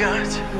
God.